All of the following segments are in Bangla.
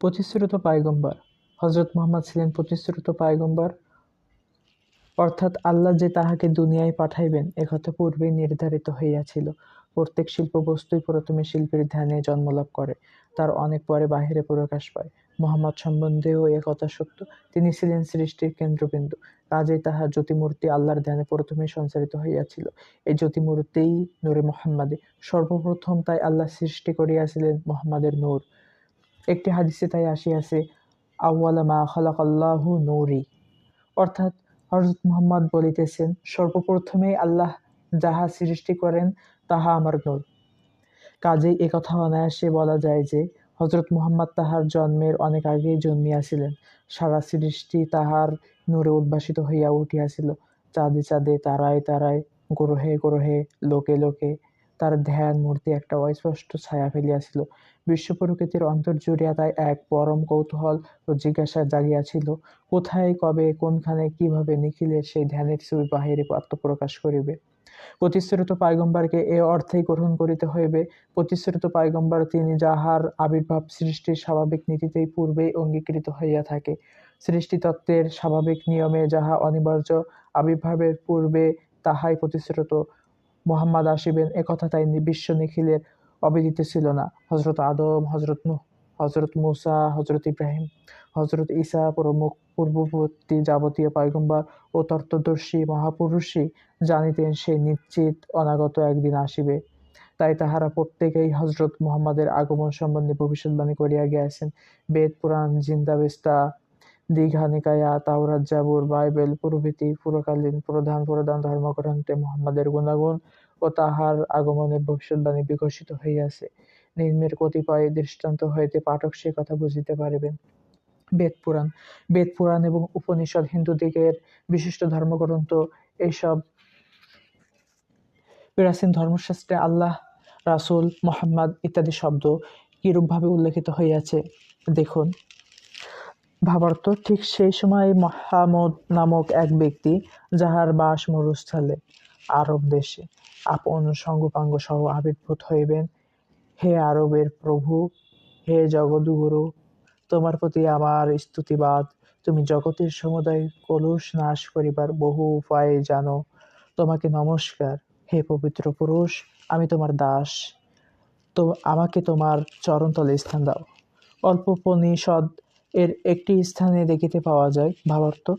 প্রতিশ্রুত পায়গম্বর। হজরত মুহাম্মদ ছিলেন প্রতিশ্রুত পায়গম্বর। অর্থাৎ আল্লাহ যে তাহাকে দুনিয়ায় পাঠাইবেন একথা পূর্বেই নির্ধারিত হইয়াছিল। প্রত্যেক শিল্প বস্তুই প্রথমে শিল্পীর ধ্যানে জন্মলাভ করে, তার অনেক পরে বাহিরে প্রকাশ পায়। মোহাম্মদ সম্বন্ধেও এ কথা সত্য। তিনি ছিলেন সৃষ্টির কেন্দ্রবিন্দু। কাজেই তাহার জ্যোতিমূর্তি আল্লাহর ধ্যানে প্রথমেই সঞ্চারিত হইয়াছিল। এই জ্যোতিমূর্তিই নূরে মোহাম্মদে। সর্বপ্রথম তাই আল্লাহ সৃষ্টি করিয়াছিলেন মোহাম্মদের নূর। একটি হাদিসে তাই আসিয়াছে আউ্বালা মা খালাকাল্লাহু নূরি। অর্থাৎ হজরত মুহাম্মদ বলিতেছেন, সর্বপ্রথমেই আল্লাহ যাহা সৃষ্টি করেন, তাহা আমার নূর। কাজেই একথা অনায়াসে বলা যায় যে হজরত মুহাম্মদ তাহার জন্মের অনেক আগেই জন্মিয়াছিলেন। সারা সৃষ্টি তাহার নূরে উদ্ভাসিত হইয়া উঠিয়াছিল। চাঁদে চাঁদে তারায় তারায়, গ্রহে গ্রহে, লোকে লোকে তার ধ্যান, মূর্তি একটা অস্পষ্ট ছায়া ফেলিয়াছিল। বিশ্ব প্রকৃতির অন্তর্জুড়িয়া তাই এক পরম কৌতূহল ও জিজ্ঞাসা জাগিয়াছিল, কোথায়, কবে, কোনখানে, কীভাবে নিখিলের সেই ধ্যানের ছবি বাহিরে আত্মপ্রকাশ করিবে? প্রতিশ্রুত পায়গম্বরকে এ অর্থেই গ্রহণ করিতে হইবে। প্রতিশ্রুত পায়গম্বর তিনি যাহার আবির্ভাব সৃষ্টির স্বাভাবিক নীতিতেই পূর্বেই অঙ্গীকৃত হইয়া থাকে। সৃষ্টিতত্ত্বের স্বাভাবিক নিয়মে যাহা অনিবার্য, আবির্ভাবের পূর্বে তাহাই প্রতিশ্রুত। মোহাম্মদ আসিবেন একথা তাই বিশ্ব নিখিলের অবিদিত ছিল না। হজরত আদম হজরত নূহ হজরত মুসা হজরত ইব্রাহিম হজরত ঈসা প্রমুখ পূর্ববর্তী যাবতীয় পয়গম্বর ও তত্ত্বদর্শী মহাপুরুষই জানিতেন সে নিশ্চিত অনাগত একদিন আসিবে। তাই তাহারা প্রত্যেকেই হজরত মুহাম্মাদের আগমন সম্বন্ধে ভবিষ্যৎবাণী করিয়া গিয়াছেন। বেদ, পুরাণ জিন্দাবেস্তা দীঘা, নিকায়া, তাওরাত, জাবুর, বাইবেল প্রভৃতি পুরকালীন, প্রধান প্রধান ধর্মগ্রন্থে মুহাম্মাদের গুণাগুণ ও তাহার আগমনের ভবিষ্যৎবাণী বিকশিত হইয়াছে। নিম্নের কতিপয় দৃষ্টান্ত হইতে পাঠক সে কথা বুঝিতে পারিবেন। বেদ পুরাণ। বেদ পুরাণ এবং উপনিষদ হিন্দুদিগের বিশিষ্ট ধর্মগ্রন্থ এইসব প্রাচীন ধর্মশাস্ত্রে আল্লাহ, রাসুল, মোহাম্মদ ইত্যাদি শব্দ কিরূপভাবে উল্লেখিত হইয়াছে? দেখুন। ভাবার্থ, ঠিক সেই সময় মহামদ নামক এক ব্যক্তি যাহার বাস মরুস্থলে আরব দেশে আপন সঙ্গপাঙ্গ সহ আবির্ভূত হইবেন। হে আরবের প্রভু, হে জগদগুরু, তোমার প্রতি আমার স্তুতিবাদ। তুমি জগতের সমুদায় কলুষ নাশ করিবার বহু উপায় জানো। তোমাকে নমস্কার, হে পবিত্র পুরুষ, আমি তোমার দাস। তো, আমাকে তোমার চরণতলে স্থান দাও। অল্প উপনিষদ এর একটি স্থানে দেখিতে পাওয়া যায় ভাবার্থ।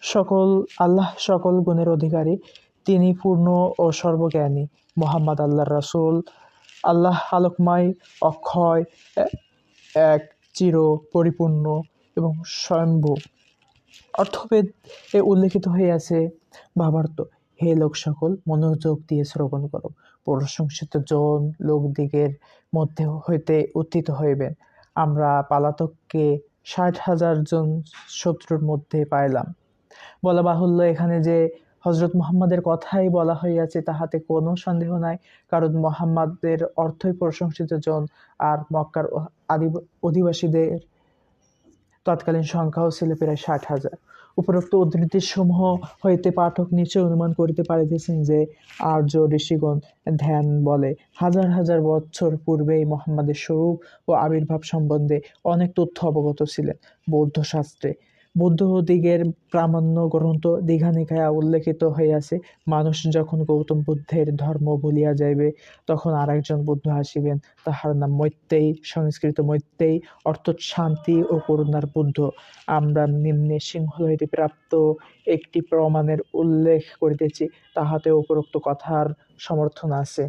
সকল, আল্লাহ সকল গুণের অধিকারী, তিনি পূর্ণ ও সর্বজ্ঞানী, মোহাম্মদ আল্লাহ রাসুল, আল্লাহ আলোকময়, অক্ষয় এক, চির পরিপূর্ণ এবং স্বয়ম্ভু। অর্থভেদ এ উল্লেখিত হইয়াছে, ভাবার্থ, হে লোক সকল, মনোযোগ দিয়ে শ্রবণ করো। প্রশংসিত জন লোকদিগের মধ্যে হইতে উত্থিত হইবেন। আমরা পালাতককে ষাট হাজার জন শত্রুর মধ্যে পাইলাম। বলা বাহুল্য এখানে যে হজরত মোহাম্মদের কথাই বলা হইয়াছে তাহাতে কোনো সন্দেহ নাই, কারণ মোহাম্মদের অর্থই প্রশংসিত জন আর মক্কার আদি অধিবাসীদের তৎকালীন সংখ্যাও ছিল প্রায় ষাট হাজার। উপরোক্ত উদ্ধৃতিসমূহ হইতে পাঠক নিচে অনুমান করিতে পারিতেছেন যে আর্য ঋষিগণ ধ্যান বলে, হাজার হাজার বছর পূর্বেই মোহাম্মদের স্বরূপ ও আবির্ভাব সম্বন্ধে অনেক তথ্য অবগত ছিলেন বৌদ্ধ শাস্ত্রে। বুদ্ধদিগের প্রামাণ্য গ্রন্থ দীঘানিকায়া উল্লেখিত হইয়াছে, মানুষ যখন গৌতম বুদ্ধের ধর্ম ভুলিয়া যাইবে, তখন আর একজন বুদ্ধ আসিবেন। তাহার নাম মৈত্রেয়ী, সংস্কৃত মৈত্রেয়ী, অর্থাৎ শান্তি ও করুণার বুদ্ধ। আমরা নিম্নে সিংহ হইতে প্রাপ্ত একটি প্রমাণের উল্লেখ করিতেছি, তাহাতে উপরোক্ত কথার সমর্থন আছে।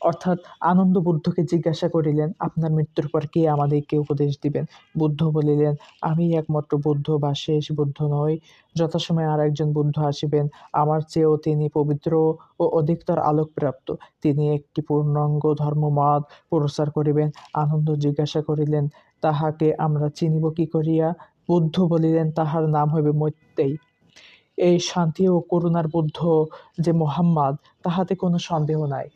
অর্থাৎ আনন্দ বুদ্ধকে জিজ্ঞাসা করিলেন, আপনার মৃত্যুর পর কে আমাদেরকে উপদেশ দিবেন? বুদ্ধ বলিলেন, আমি একমাত্র বুদ্ধ বা শেষ বুদ্ধ নই। যথাসময়ে আর একজন বুদ্ধ আসিবেন, আমার চেয়েও তিনি পবিত্র ও অধিকতর আলোকপ্রাপ্ত। তিনি একটি পূর্ণাঙ্গ ধর্মমত প্রচার করিবেন। আনন্দ জিজ্ঞাসা করিলেন, তাহাকে আমরা চিনিব কি করিয়া? বুদ্ধ বলিলেন, তাহার নাম হইবে মৈত্রেয়ী এই শান্তি ও করুণার বুদ্ধ যে মোহাম্মদ, তাহাতে কোনো সন্দেহ নাই।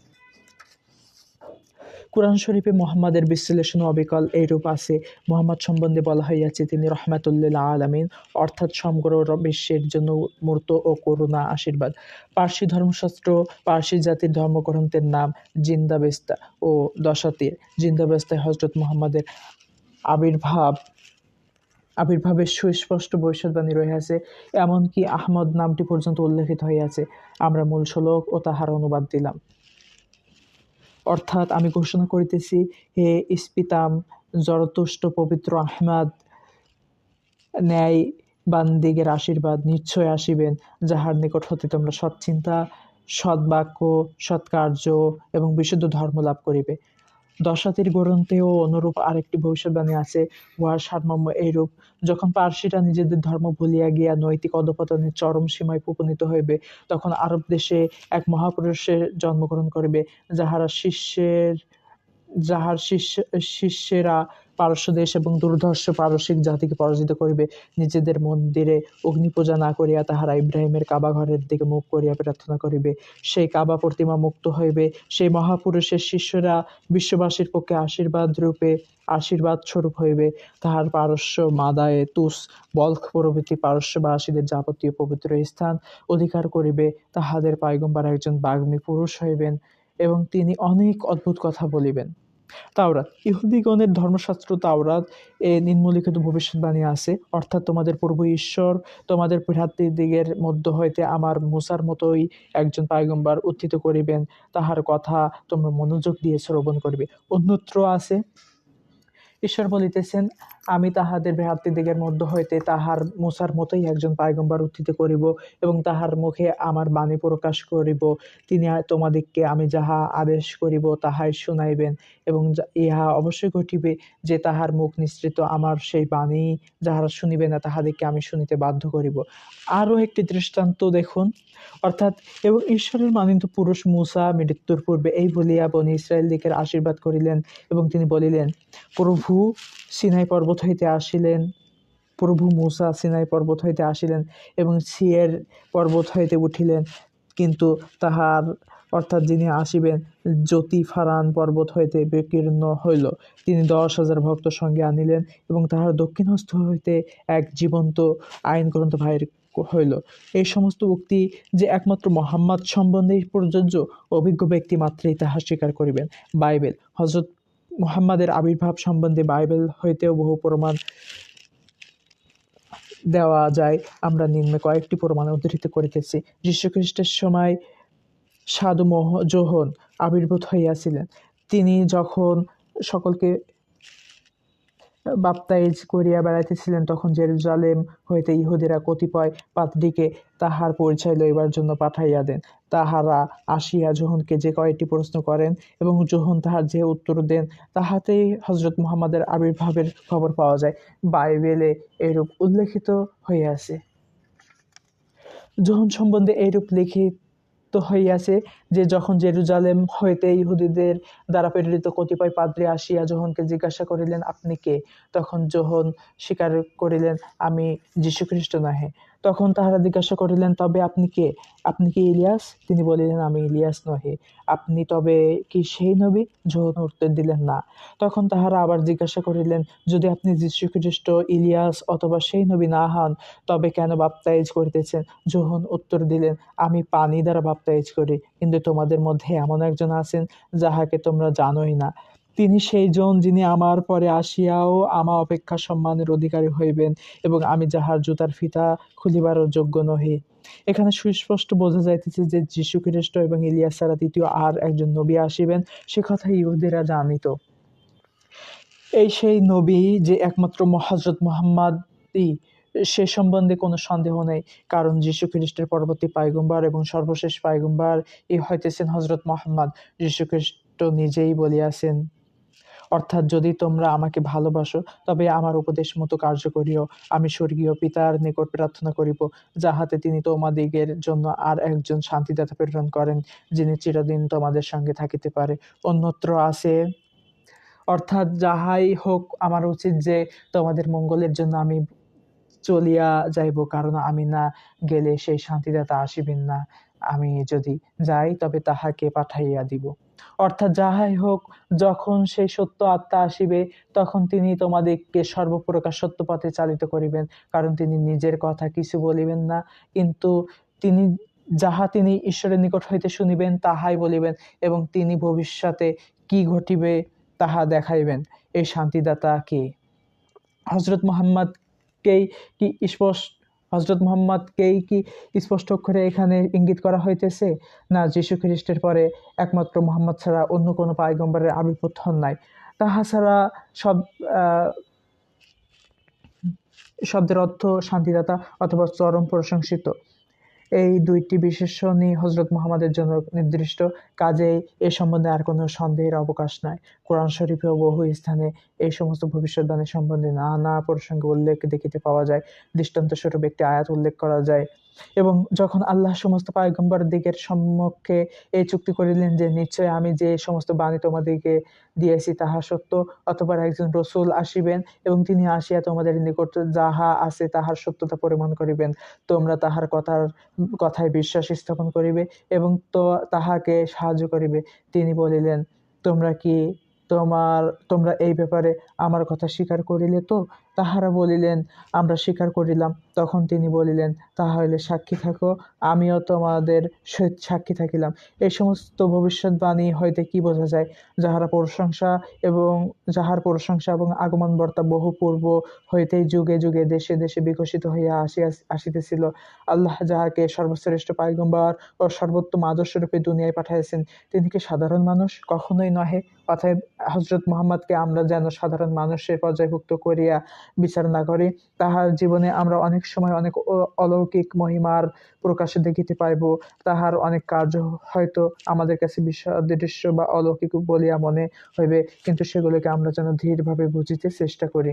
কোরআন শরীফে মোহাম্মদের বিশ্লেষণ অবিকল এইরূপ আছে। মোহাম্মদ সম্বন্ধে বলা হইয়াছে, তিনি রহমাতুল্লিল্লা আলমিন, অর্থাৎ সমগ্র বিশ্বের জন্য মূর্ত ও করুণা আশীর্বাদ। পার্সি ধর্মশাস্ত্র, পার্সি জাতির ধর্মগ্রন্থের নাম জিন্দাবেস্তা ও দশাতির। জিন্দাবেস্তায় হজরত মোহাম্মদের আবির্ভাব, আবির্ভাবের সুস্পষ্ট ভবিষ্যৎবাণী রহিয়াছে, এমনকি আহমদ নামটি পর্যন্ত উল্লেখিত হইয়াছে। আমরা মূল শ্লোক ও তাহার অনুবাদ দিলাম। অর্থাৎ আমি ঘোষণা করিতেছি, হে ইস্পিতাম জরতুষ্ট পবিত্র আহমাদ ন্যায় বান্দিগের আশীর্বাদ নিশ্চয় আসিবেন, যাহার নিকট হতে তোমরা সৎচিন্তা, সৎবাক্য, সৎকার্য এবং বিশুদ্ধ ধর্ম লাভ করিবে। দশাতির গ্রন্থেও অনুরূপ আরেকটি ভবিষ্যৎবাণী আছে উহার সারমর্ম এইরূপ। যখন পার্সিরা নিজেদের ধর্ম ভুলিয়া গিয়া নৈতিক অধপতনের চরম সীমায় উপনীত হইবে, তখন আরব দেশে এক মহাপুরুষের জন্মগ্রহণ করিবে, যাহারা শিষ্যের যাহার শিষ্য শিষ্যেরা পারস্য দেশ এবং দুর্ধর্ষ পারসিক জাতিকে পরাজিত করিবে। নিজেদের মন্দিরে অগ্নিপূজা না করিয়া তাহারা ইব্রাহিমের কাবা ঘরের দিকে মুখ করিয়া প্রার্থনা করিবে। সেই কাবা প্রতিমা মুক্ত হইবে। সেই মহাপুরুষের শিষ্যরা বিশ্ববাসীর পক্ষে আশীর্বাদ রূপে আশীর্বাদ স্বরূপ হইবে। তাহার পারস্য মাদায়ে তুস বলখ প্রভৃতি পারস্যবাসীদের যাবতীয় পবিত্র স্থান অধিকার করিবে। তাহাদের পায়গম্বার একজন বাগ্মী পুরুষ হইবেন এবং তিনি অনেক অদ্ভুত কথা বলিবেন। তাওরাত। ইহুদিগণের ধর্মশাস্ত্র তাওরাত এ নিম্নলিখিত ভবিষ্যৎবাণী আছে। অর্থাৎ তোমাদের পূর্ব ঈশ্বর তোমাদের দিগের মধ্য হইতে আমার মুসার মতোই একজন পায়গম্বার উত্থিত করিবেন। তাহার কথা তোমরা মনোযোগ দিয়ে শ্রবণ করবে। অন্যত্র আছে ঈশ্বর বলিতেছেন, আমি তাহাদের দিগের মধ্য হইতে তাহার মুসার মতোই একজন পায়গম্বার উত্থিত করিব এবং তাহার মুখে আমার বাণী প্রকাশ করিব। তিনি তোমাদিগকে আমি যাহা আদেশ করিব তাহাই শুনাইবেন এবং ইহা অবশ্যই ঘটিবে যে তাহার মুখ নিঃসৃত আমার সেই বাণী যাহারা শুনিবে না তাহাদিগকে আমি শুনিতে বাধ্য করিব। আরও একটি দৃষ্টান্ত দেখুন, অর্থাৎ, এবং ঈশ্বরের মানিত পুরুষ মুসা মৃত্যুর পূর্বে এই বলিয়া বনি ইসরায়েল দিকের আশীর্বাদ করিলেন এবং তিনি বলিলেন, প্রভু সিনাই পর্বত হইতে আসিলেন, প্রভু মুসা সিনাই পর্বত হইতে আসিলেন এবং সিয়ের পর্বত হইতে উঠিলেন। কিন্তু তাহার, অর্থাৎ যিনি আসিবেন জ্যোতি ফারান পর্বত হইতে বিকীর্ণ হইল। তিনি দশ হাজার ভক্ত সঙ্গে আনিলেন এবং তাহার দক্ষিণ হস্ত হইতে এক জীবন্ত আইন গ্রন্থ বাহির হইল। এই সমস্ত উক্তি যে একমাত্র মোহাম্মদ সম্বন্ধে প্রযোজ্য, অভিজ্ঞ ব্যক্তি মাত্রেই তাহা স্বীকার করিবেন। বাইবেল হজরত মুহাম্মাদের আবির্ভাব সম্বন্ধে বাইবেল হইতেও বহু প্রমাণ দেওয়া যায়। আমরা নিম্নে কয়েকটি প্রমাণ উদ্ধৃত করিতেছি। যীশুখ্রিস্টের সময় সাধু মোহ যোহন আবির্ভূত হইয়াছিলেন। তিনি যখন সকলকে বাপ্তাইজ করিয়া বেড়াইতেছিলেন তখন জেরুজালেম হইতে ইহুদিরা কতিপয় পাত্রীকে তাহার পরিচয় লইবার জন্য পাঠাইয়া দেন। তাহারা আসিয়া জোহনকে যে কয়েকটি প্রশ্ন করেন এবং জোহন তাহার যে উত্তর দেন, তাহাতেই হজরত মুহাম্মাদের আবির্ভাবের খবর পাওয়া যায়। বাইবেলে এরূপ উল্লেখিত হইয়াছে। জোহন সম্বন্ধে এইরূপ লিখিত হইয়াছে যে যখন জেরুজালেম হইতে ইহুদিদের দ্বারা প্রেরিত কতিপয় পাদ্রী আসিয়া জোহনকে জিজ্ঞাসা করিলেন, আপনি কে? তখন যোহন স্বীকার করিলেন, আমি যীশুখ্রিস্ট নহে। তখন তাহারা জিজ্ঞাসা করিলেন, তবে আপনি কে? আপনি কি ইলিয়াস? তিনি বলিলেন, আমি ইলিয়াস নহে। আপনি তবে কি সেই নবী জোহন উত্তর দিলেন না? তখন তাহারা আবার জিজ্ঞাসা করিলেন, যদি আপনি যীশুখ্রিস্ট, ইলিয়াস অথবা সেই নবী না হন, তবে কেন বাপ্তাইজ করিতেছেন? জোহন উত্তর দিলেন, আমি পানি দ্বারা বাপ্তাইজ করি, কিন্তু তোমাদের মধ্যে এমন একজন আছেন যাহাকে তোমরা জানোই না। তিনি সেই জন যিনি আমার পরে আসিয়াও আমা অপেক্ষা সম্মানের অধিকারী হইবেন এবং আমি যাহার জুতার ফিতা খুলিবারও যোগ্য নহি। এখানে সুস্পষ্ট বোঝা যাইতেছে যে যীশু খ্রিস্ট এবং ইলিয়াস ছাড়া তৃতীয় আর একজন নবী আসিবেন, সে কথা ইহুদিরা জানিত। এই সেই নবী যে একমাত্র হজরত মোহাম্মদই, সে সম্বন্ধে কোনো সন্দেহ নেই, কারণ যীশু খ্রিস্টের পরবর্তী পায়গম্বার এবং সর্বশেষ পায়গম্বার এই হইতেছেন হজরত মোহাম্মদ। যীশু খ্রিস্ট নিজেই বলিয়াছেন অর্থাৎ যদি তোমরা আমাকে ভালোবাসো, তবে আমার উপদেশ মতো কার্য করিও। আমি স্বর্গীয় পিতার নিকট প্রার্থনা করিব, যাহাতে তিনি তোমাদিগের জন্য আর একজন শান্তিদাতা প্রেরণ করেন, যিনি চিরদিন তোমাদের সঙ্গে থাকিতে পারে। অন্যত্র আছে, অর্থাৎ যাহাই হোক আমার উচিত যে তোমাদের মঙ্গলের জন্য আমি চলিয়া যাইব, কারণ আমি না গেলে সেই শান্তিদাতা আসিবেন না। আমি যদি যাই, তবে তাহাকে পাঠাইয়া দিব। অর্থাৎ যাহাই হোক, যখন সেই সত্য আত্মা আসিবে, তখন তিনি তোমাদেরকে সর্বপ্রকার সত্য পথে চালিত করিবেন, কারণ তিনি নিজের কথা কিছু বলিবেন না। কিন্তু তিনি, যাহা তিনি ঈশ্বরের নিকট হইতে শুনিবেন, তাহাই বলিবেন এবং তিনি ভবিষ্যতে কি ঘটিবে তাহা দেখাইবেন। এই শান্তিদাতা কে? হজরত মোহাম্মদকেই কি স্পষ্ট হজরত মোহাম্মদকেই কি স্পষ্ট করে এখানে ইঙ্গিত করা হইতেছে? না, যীশু খ্রিস্টের পরে একমাত্র মোহাম্মদ ছাড়া অন্য কোনো পায়গম্বরের আবির্ভূত নাই। তাহা ছাড়া সব শব্দের অর্থ শান্তিদাতা অথবা চরম প্রশংসিত। এই দুইটি বিশেষণই হজরত মোহাম্মদের জন্য নির্দিষ্ট। কাজেই এ সম্বন্ধে আর কোনো সন্দেহের অবকাশ নাই। কোরআন শরীফেও বহু স্থানে এই সমস্ত ভবিষ্যৎবাণী সম্বন্ধে নানা প্রসঙ্গে উল্লেখ দেখিতে পাওয়া যায়। দৃষ্টান্তস্বরূপ একটি আয়াত উল্লেখ করা যায়। এবং যখন আল্লাহ সমস্ত পায়গম্বর দিকের সম্মুখে এই চুক্তি করিলেন যে, নিশ্চয় আমি যে সমস্ত বাণী তোমাদিকে দিয়েছি তাহা সত্য অথবা একজন রসুল আসিবেন এবং তিনি আসিয়া তোমাদের নিকট যাহা আছে তাহার সত্যতা প্রমাণ করিবেন। তোমরা তাহার কথার, কথায় বিশ্বাস স্থাপন করিবে এবং তো তাহাকে সাহায্য করিবে। তিনি বলিলেন, তোমরা কি তোমার, তোমরা এই ব্যাপারে আমার কথা স্বীকার করিলে তো? তাহারা বলিলেন, আমরা স্বীকার করিলাম। তখন তিনি বলিলেন তাহা হইলে সাক্ষী থাকো, আমিও তোমাদের সহিত সাক্ষী থাকিলাম। এই সমস্ত ভবিষ্যৎবাণী হইতে কি বোঝা যায়? যাহারা প্রশংসা এবং যাহার প্রশংসা এবং আগমন বার্তা বহু পূর্ব হইতেই যুগে যুগে দেশে দেশে বিকশিত হইয়া আসিয়া আসিতেছিল। আল্লাহ যাহাকে সর্বশ্রেষ্ঠ পায়গম্বর ও সর্বোত্তম আদর্শরূপে দুনিয়ায় পাঠাইয়াছেন, তিনি কি সাধারণ মানুষ? কখনোই নহে। অতএব হজরত মোহাম্মদকে আমরা যেন সাধারণ মানুষের পর্যায়ভুক্ত করিয়া বিচার না করে, তাহার জীবনে আমরা অনেক সময় অনেক অলৌকিক মহিমার প্রকাশে দেখিতে পাইব। তাহার অনেক কার্য হয়তো আমাদের কাছে বিসদৃশ্য বা অলৌকিক বলিয়া মনে হইবে, কিন্তু সেগুলোকে আমরা যেন ধীরভাবে বুঝিতে চেষ্টা করি।